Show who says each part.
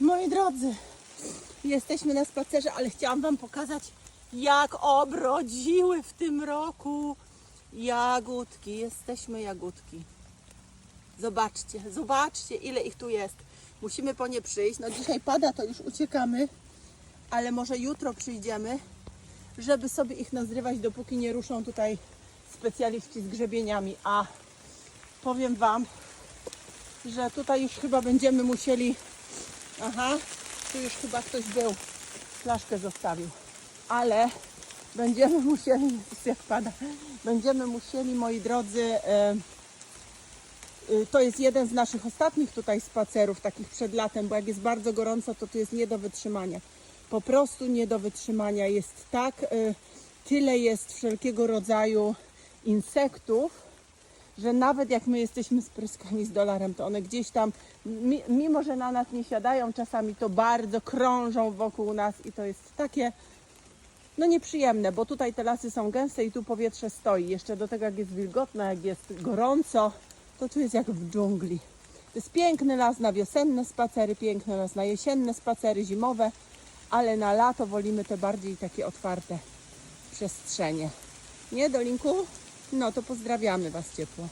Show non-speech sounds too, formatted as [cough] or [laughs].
Speaker 1: Moi drodzy, jesteśmy na spacerze, ale chciałam Wam pokazać, jak obrodziły w tym roku jagódki. Jesteśmy jagódki. Zobaczcie, zobaczcie, ile ich tu jest. Musimy po nie przyjść. No dzisiaj pada, to już uciekamy, ale może jutro przyjdziemy, żeby sobie ich nazrywać, dopóki nie ruszą tutaj specjaliści z grzebieniami. A powiem Wam, że tutaj już chyba będziemy musieli. Aha, tu już chyba ktoś był. Flaszkę zostawił. Ale będziemy musieli, [laughs] jak pada, będziemy musieli, moi drodzy, y, to jest jeden z naszych ostatnich tutaj spacerów, takich przed latem, bo jak jest bardzo gorąco, to tu jest nie do wytrzymania. Po prostu nie do wytrzymania. Jest tak, y, tyle jest wszelkiego rodzaju insektów, że nawet jak my jesteśmy spryskani z dolarem, to one gdzieś tam, mi- mimo że na nas nie siadają, czasami to bardzo krążą wokół nas i to jest takie, no nieprzyjemne, bo tutaj te lasy są gęste i tu powietrze stoi. Jeszcze do tego jak jest wilgotno, jak jest gorąco, to tu jest jak w dżungli. To jest piękny las na wiosenne spacery, piękny las na jesienne spacery, zimowe, ale na lato wolimy te bardziej takie otwarte przestrzenie. Nie, Dolinku? No to pozdrawiamy Was ciepło.